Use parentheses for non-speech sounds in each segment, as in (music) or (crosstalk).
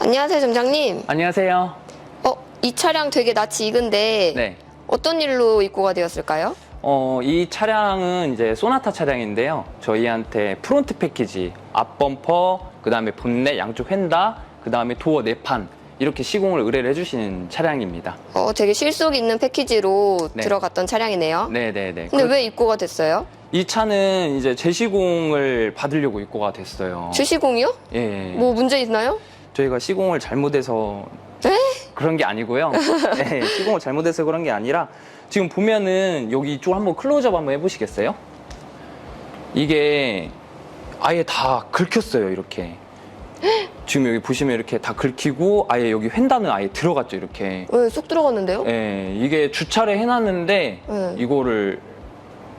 안녕하세요, 점장님. 안녕하세요. 어, 이 차량 되게 낯이 익은데 네. 어떤 일로 입고가 되었을까요? 어, 이 차량은 이제 소나타 차량인데요. 저희한테 프론트 패키지, 앞 범퍼, 그 다음에 본넷, 양쪽 휀다, 그 다음에 도어 네판 이렇게 시공을 의뢰를 해주시는 차량입니다. 어, 되게 실속 있는 패키지로 네. 들어갔던 차량이네요. 네 네 네. 근데 그- 왜 입고가 됐어요? 이 차는 이제 재시공을 받으려고 입고가 됐어요. 주시공이요? 예. 뭐 문제 있나요? 저희가 시공을 잘못해서 에? 그런 게 아니고요. (laughs) 네, 시공을 잘못해서 그런 게 아니라 지금 보면은 여기 이쪽 한번 클로즈업 한번 해보시겠어요? 이게 아예 다 긁혔어요 이렇게. (gasps) 지금 여기 보시면 이렇게 다 긁히고 아예 여기 횡단은 아예 들어갔죠 이렇게. 왜쏙 들어갔는데요? 예, 이게 주차를 해놨는데 네. 이거를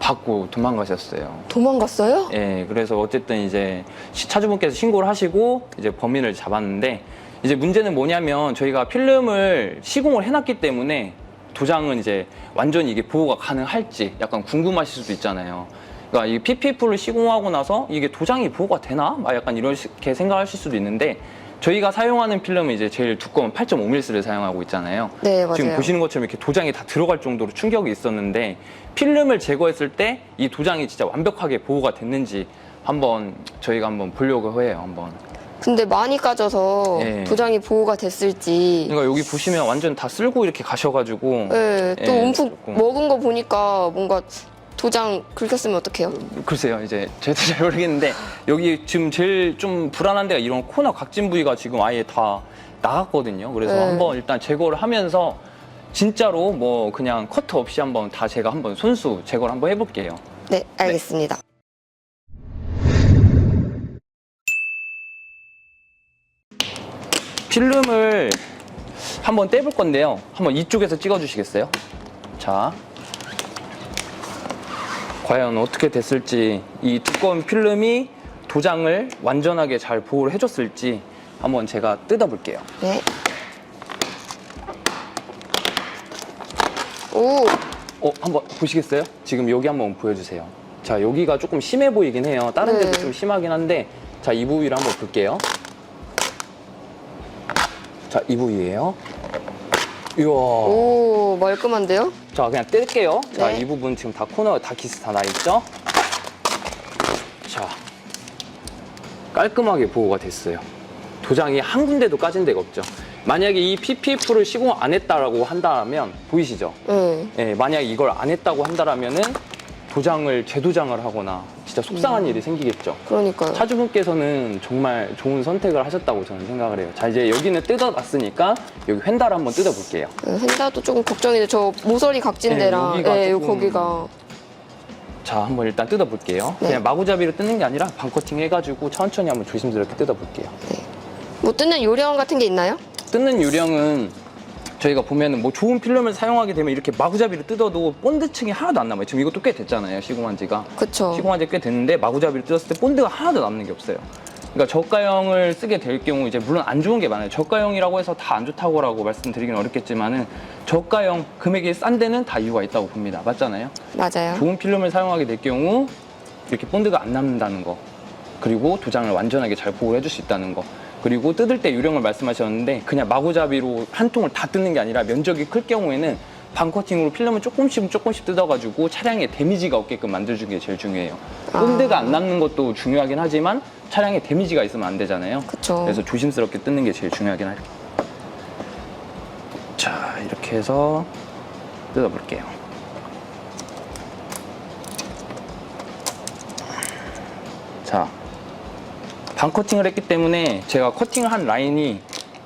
받고 도망가셨어요. 도망갔어요? 예, 그래서 어쨌든 이제 시- 차주분께서 신고를 하시고 이제 범인을 잡았는데 이제 문제는 뭐냐면 저희가 필름을 시공을 해놨기 때문에 도장은 이제 완전히 이게 보호가 가능할지 약간 궁금하실 수도 있잖아요. 그러니까 이 PPF를 시공하고 나서 이게 도장이 보호가 되나? 막 약간 이렇게 생각하실 수도 있는데 저희가 사용하는 필름은 이제 제일 두꺼운 8.5mm를 사용하고 있잖아요. 네, 맞아요. 지금 보시는 것처럼 이렇게 도장이 다 들어갈 정도로 충격이 있었는데 필름을 제거했을 때 이 도장이 진짜 완벽하게 보호가 됐는지 한번 저희가 한번 보려고 해요. 한번. 근데 많이 까져서 예. 도장이 보호가 됐을지. 그러니까 여기 보시면 완전 다 쓸고 이렇게 가셔가지고 네, 또 예, 움푹 조금. 먹은 거 보니까 뭔가 도장 긁혔으면 어떡해요? 글쎄요 이제 저도 잘 모르겠는데 여기 지금 제일 좀 불안한 데가 이런 코너 각진 부위가 지금 아예 다 나갔거든요. 그래서 네. 한번 일단 제거를 하면서 진짜로 뭐 그냥 커트 없이 한번 다 제가 한번 손수 제거를 한번 해볼게요. 네, 알겠습니다. 필름을 한번 떼볼 건데요. 한번 이쪽에서 찍어주시겠어요? 자, 과연 어떻게 됐을지 이 두꺼운 필름이 도장을 완전하게 잘 보호를 해줬을지 한번 제가 뜯어볼게요. 네. 오, 어, 한번 보시겠어요? 지금 여기 한번 보여주세요. 자, 여기가 조금 심해 보이긴 해요. 다른 데도 네. 좀 심하긴 한데, 자, 이 부위를 한번 볼게요. 자, 이 부위예요. 이야. 오, 말끔한데요? 자, 그냥 뗄게요. 자, 네. 이 부분 지금 다 코너 다 기스 다 나 있죠? 자, 깔끔하게 보호가 됐어요. 도장이 한 군데도 까진 데가 없죠. 만약에 이 PPF를 시공 안 했다라고 한다면 보이시죠? 네. 예, 만약 이걸 안 했다고 한다라면은 도장을 재도장을 하거나 진짜 속상한 일이 생기겠죠. 그러니까요. 차주분께서는 정말 좋은 선택을 하셨다고 저는 생각을 해요. 자, 이제 여기는 뜯어봤으니까 여기 횡다를 한번 뜯어볼게요. 네, 헨다도 조금 걱정이 돼. 저 모서리 각진 네, 데랑 여기가 네, 요 조금- 거기가 자, 한번 일단 뜯어볼게요. 네. 그냥 마구잡이로 뜯는 게 아니라 반커팅 해가지고 천천히 한번 조심스럽게 뜯어볼게요. 뭐 뜯는 요령 같은 게 있나요? 뜯는 요령은 저희가 보면은 뭐 좋은 필름을 사용하게 되면 이렇게 마구잡이로 뜯어도 본드층이 하나도 안 남아요. 지금 이것도 꽤 됐잖아요. 시공한 지가. 그쵸. 시공한 지 꽤 됐는데 마구잡이로 뜯었을 때 본드가 하나도 남는 게 없어요. 그러니까 저가형을 쓰게 될 경우 이제 물론 안 좋은 게 많아요. 저가형이라고 해서 다 안 좋다고라고 말씀드리긴 어렵겠지만은 저가형 금액이 싼 데는 다 이유가 있다고 봅니다. 맞잖아요. 맞아요. 좋은 필름을 사용하게 될 경우 이렇게 본드가 안 남는다는 거 그리고 도장을 완전하게 잘 보호해 줄 수 있다는 거 그리고 뜯을 때 요령을 말씀하셨는데 그냥 마구잡이로 한 통을 다 뜯는 게 아니라 면적이 클 경우에는 반커팅으로 필름을 조금씩 조금씩 뜯어가지고 차량에 데미지가 없게끔 만들어주는 게 제일 중요해요. 아. 본드가 안 남는 것도 중요하긴 하지만 차량에 데미지가 있으면 안 되잖아요. 그쵸. 그래서 조심스럽게 뜯는 게 제일 중요하긴 하죠. 자, 이렇게 해서 뜯어볼게요. 자, 반 커팅을 했기 때문에 제가 커팅을 한 라인이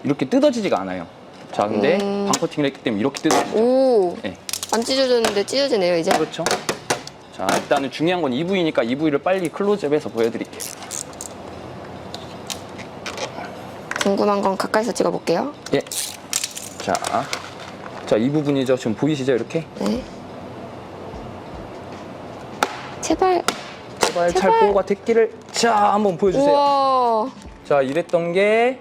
이렇게 뜯어지지가 않아요. 자, 근데 음. 반 커팅을 했기 때문에 이렇게 뜯어지죠. 오, 네. 안 찢어졌는데 찢어지네요, 이제. 그렇죠. 자, 일단은 중요한 건 EV니까 EV를 빨리 클로즈업해서 보여드릴게요. 궁금한 건 가까이서 찍어볼게요. 예. 자, 자, 이 부분이죠. 지금 보이시죠? 이렇게. 네. 제발. 제발 잘 제발. 보호가 됐기를. 자, 한번 보여주세요. 우와. 자, 이랬던 게,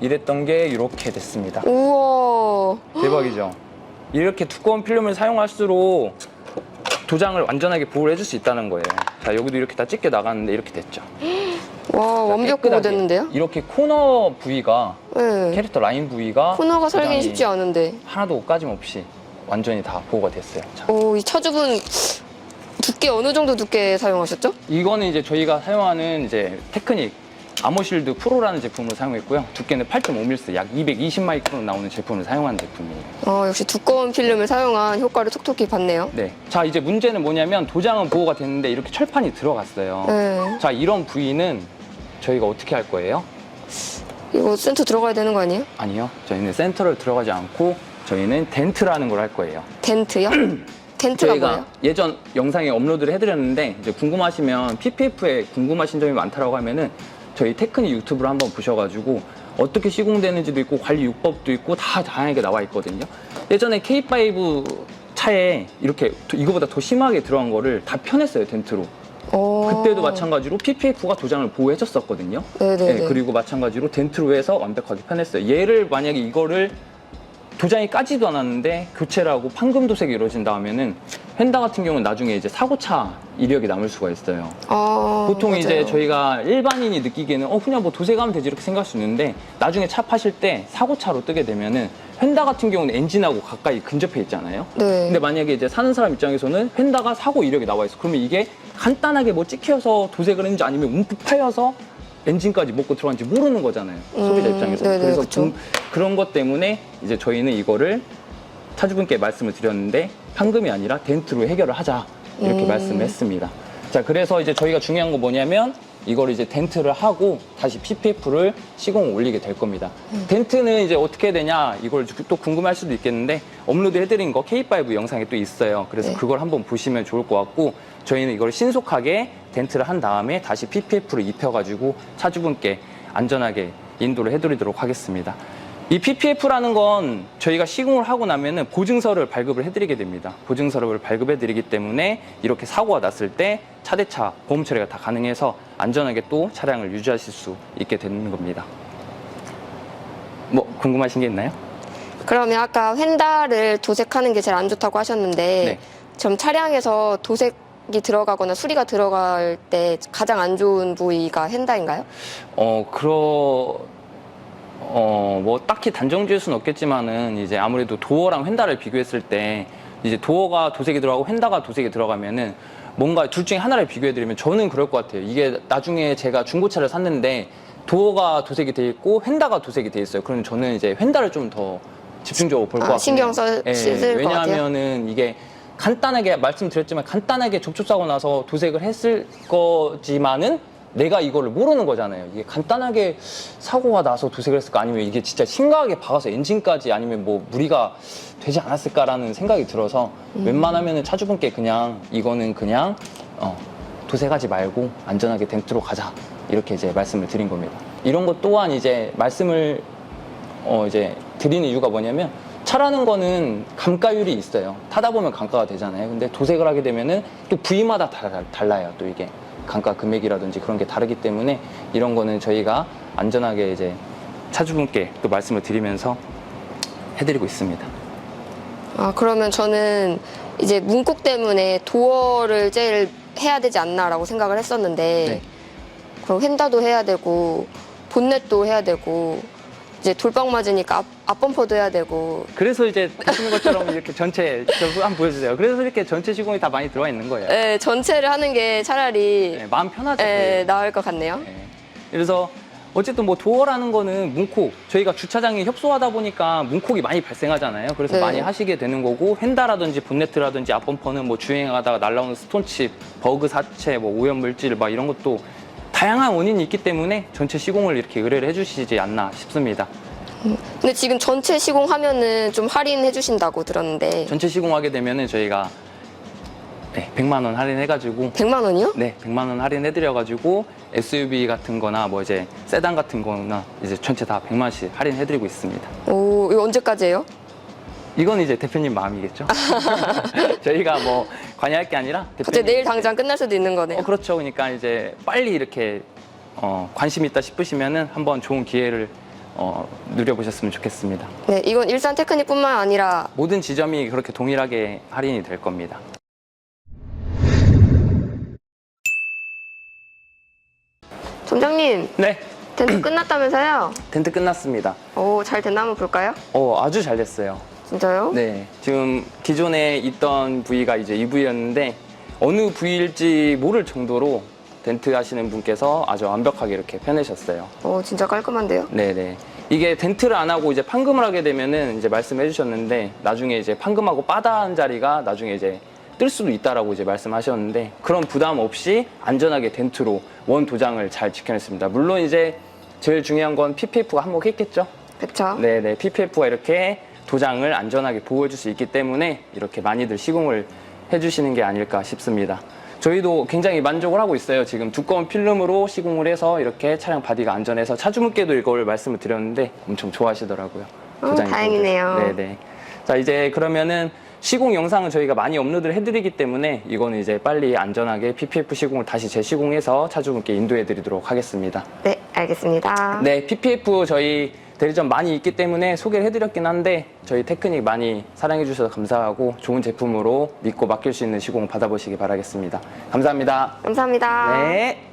이랬던 게 이렇게 됐습니다. 우와. 대박이죠? 이렇게 두꺼운 필름을 사용할수록 도장을 완전하게 보호를 해줄 수 있다는 거예요. 자, 여기도 이렇게 다 찢겨 나갔는데 이렇게 됐죠. 와, 완벽 보호 깨끗하게. 됐는데요? 이렇게 코너 부위가 네. 캐릭터 라인 부위가 코너가 도장이 쉽지 않은데. 하나도 까짐 없이 완전히 다 보호가 됐어요. 자, 오, 이 차주분 두께 어느 정도 두께 사용하셨죠? 이거는 이제 저희가 사용하는 이제 테크닉 아모실드 프로라는 제품을 사용했고요. 두께는 8.5mm, 약 220 마이크론 나오는 제품을 사용한 제품이에요. 어, 역시 두꺼운 필름을 사용한 효과를 톡톡히 봤네요. 네. 자, 이제 문제는 뭐냐면 도장은 보호가 됐는데 이렇게 철판이 들어갔어요. 네. 자, 이런 부위는 저희가 어떻게 할 거예요? 이거 센터 들어가야 되는 거 아니에요? 아니요. 저희는 센터를 들어가지 않고 저희는 덴트라는 걸 할 거예요. 덴트요? (clears throat) 덴트가 저희가 뭐예요? 예전 영상에 업로드를 해드렸는데 이제 궁금하시면 PPF에 궁금하신 점이 많다라고 하면은 저희 테크닉 유튜브를 한번 보셔가지고 어떻게 시공되는지도 있고 관리 유법도 있고 다 다양하게 나와 있거든요. 예전에 K5 차에 이렇게 도- 이거보다 더 심하게 들어간 거를 다 편했어요 덴트로. 어. 그때도 마찬가지로 PPF가 도장을 보호해줬었거든요. 네네네. 네, 그리고 마찬가지로 덴트로 해서 완벽하게 편했어요. 얘를 만약에 이거를 도장이 까지도 않았는데 교체를 하고 판금 도색이 이루어진다 하면은 펜다 같은 경우는 나중에 이제 사고차 이력이 남을 수가 있어요. 아, 보통 이제 맞아요. 저희가 일반인이 느끼기에는 어 그냥 뭐 도색하면 되지 이렇게 생각할 수 있는데 나중에 차 파실 때 사고차로 뜨게 되면은 펜다 같은 경우는 엔진하고 가까이 근접해 있잖아요. 네. 근데 만약에 이제 사는 사람 입장에서는 펜다가 사고 이력이 나와 있어. 그러면 이게 간단하게 뭐 찍혀서 도색을 했는지 아니면 움푹 파여서 엔진까지 먹고 들어간지 모르는 거잖아요. 소비자 음, 입장에서. 네네, 그래서 그쵸. 그- 그런 것 때문에 이제 저희는 이거를 차주분께 말씀을 드렸는데 판금이 아니라 덴트로 해결을 하자 이렇게 음. 말씀을 했습니다. 자, 그래서 이제 저희가 중요한 거 뭐냐면 이걸 이제 덴트를 하고 다시 PPF를 시공 올리게 될 겁니다. 음. 덴트는 이제 어떻게 되냐 이걸 또 궁금할 수도 있겠는데 업로드 해드린 거 K5 영상에 또 있어요. 그래서 네. 그걸 한번 보시면 좋을 것 같고 저희는 이걸 신속하게 덴트를 한 다음에 다시 PPF로 입혀가지고 차주분께 안전하게 인도를 해드리도록 하겠습니다. 이 PPF라는 건 저희가 시공을 하고 나면은 보증서를 발급을 해드리게 됩니다. 보증서를 발급해드리기 때문에 이렇게 사고가 났을 때 차대차 보험 처리가 다 가능해서 안전하게 또 차량을 유지하실 수 있게 되는 겁니다. 뭐 궁금하신 게 있나요? 그러면 아까 휀다를 도색하는 게 제일 안 좋다고 하셨는데 네. 좀 차량에서 도색이 들어가거나 수리가 들어갈 때 가장 안 좋은 부위가 휀다인가요? 어, 그러, 어, 뭐, 딱히 단정 지을 수는 없겠지만은, 이제 아무래도 도어랑 휀다를 비교했을 때, 이제 도어가 도색이 들어가고 휀다가 도색이 들어가면은, 뭔가 둘 중에 하나를 비교해드리면 저는 그럴 것 같아요. 이게 나중에 제가 중고차를 샀는데, 도어가 도색이 돼 있고, 휀다가 도색이 돼 있어요. 그러면 저는 이제 휀다를 좀 더 집중적으로 볼것 아, 같아요. 신경 써- 쓰실 것 같아요? 왜냐하면은 이게 간단하게 말씀드렸지만 간단하게 접촉사고 나서 도색을 했을 거지만은 내가 이거를 모르는 거잖아요. 이게 간단하게 사고가 나서 도색을 했을까 아니면 이게 진짜 심각하게 박아서 엔진까지 아니면 뭐 무리가 되지 않았을까라는 생각이 들어서 음. 웬만하면은 차주분께 그냥 이거는 그냥 어, 도색하지 말고 안전하게 덴트로 가자 이렇게 이제 말씀을 드린 겁니다. 이런 것 또한 이제 말씀을 어 이제 드리는 이유가 뭐냐면 차라는 거는 감가율이 있어요. 타다 보면 감가가 되잖아요. 근데 도색을 하게 되면은 또 부위마다 다- 달라요. 또 이게 감가 금액이라든지 그런 게 다르기 때문에 이런 거는 저희가 안전하게 이제 차주분께 또 말씀을 드리면서 해드리고 있습니다. 아 그러면 저는 이제 문콕 때문에 도어를 제일 해야 되지 않나라고 생각을 했었는데 네. 그럼 휀다도 해야 되고 본넷도 해야 되고 이제 돌빵 맞으니까 앞, 앞범퍼도 해야 되고 그래서 이제 보시는 것처럼 이렇게 전체 저 한번 보여주세요. 그래서 이렇게 전체 시공이 다 많이 들어와 있는 거예요. 예, 전체를 하는 게 차라리 네, 마음 편하죠. 예. 나을 것 같네요. 네. 그래서 어쨌든 뭐 도어라는 거는 문콕 저희가 주차장에 협소하다 보니까 문콕이 많이 발생하잖아요. 그래서 네. 많이 하시게 되는 거고 휀다라든지 본네트라든지 앞범퍼는 뭐 주행하다가 날라오는 스톤칩, 버그 사체, 뭐 오염 물질 막 이런 것도 다양한 원인이 있기 때문에 전체 시공을 이렇게 의뢰를 해주시지 않나 싶습니다. 근데 지금 전체 시공하면은 좀 할인해 주신다고 들었는데 전체 시공하게 되면은 저희가 네, 100만 원 할인해가지고 100만 원이요? 네, 100만 원 할인해드려가지고 SUV 같은 거나 뭐 이제 세단 같은 거나 이제 전체 다 100만 원씩 할인해드리고 있습니다. 오, 이거 언제까지예요? 이건 이제 대표님 마음이겠죠? (laughs) (laughs) 저희가 뭐 관여할 게 아니라 대표님. 갑자기 내일 당장 끝날 수도 있는 거네요. 어, 그렇죠. 그러니까 이제 빨리 이렇게 어, 관심 있다 싶으시면은 한번 좋은 기회를 어, 누려보셨으면 좋겠습니다. 네, 이건 일산 테크닉뿐만 아니라 모든 지점이 그렇게 동일하게 할인이 될 겁니다. 점장님 네, 텐트 (clears throat) 끝났다면서요? 텐트 끝났습니다. 오, 잘 됐나 한번 볼까요? 어, 아주 잘 됐어요. 진짜요? 네. 지금 기존에 있던 부위가 이제 이 부위였는데 어느 부위일지 모를 정도로 덴트 하시는 분께서 아주 완벽하게 이렇게 펴내셨어요. 오, 진짜 깔끔한데요? 네네. 이게 덴트를 안 하고 이제 판금을 하게 되면은 이제 말씀해 주셨는데 나중에 이제 판금하고 빠다한 자리가 나중에 이제 뜰 수도 있다라고 이제 말씀하셨는데 그런 부담 없이 안전하게 덴트로 원 도장을 잘 지켜냈습니다. 물론 이제 제일 중요한 건 PPF가 한몫했겠죠. 그쵸? 네네. PPF가 이렇게 도장을 안전하게 보호해 줄 수 있기 때문에 이렇게 많이들 시공을 해주시는 게 아닐까 싶습니다. 저희도 굉장히 만족을 하고 있어요. 지금 두꺼운 필름으로 시공을 해서 이렇게 차량 바디가 안전해서 차주분께도 이걸 말씀을 드렸는데 엄청 좋아하시더라고요. 어, 도장이 다행이네요. 네네. 자, 이제 그러면은 시공 영상은 저희가 많이 업로드를 해드리기 때문에 이거는 이제 빨리 안전하게 PPF 시공을 다시 재시공해서 차주분께 인도해 드리도록 하겠습니다. 네, 알겠습니다. 네, PPF 저희 대리점 많이 있기 때문에 소개를 해드렸긴 한데 저희 테크닉 많이 사랑해 주셔서 감사하고 좋은 제품으로 믿고 맡길 수 있는 시공 받아보시기 바라겠습니다. 감사합니다. 감사합니다. 네.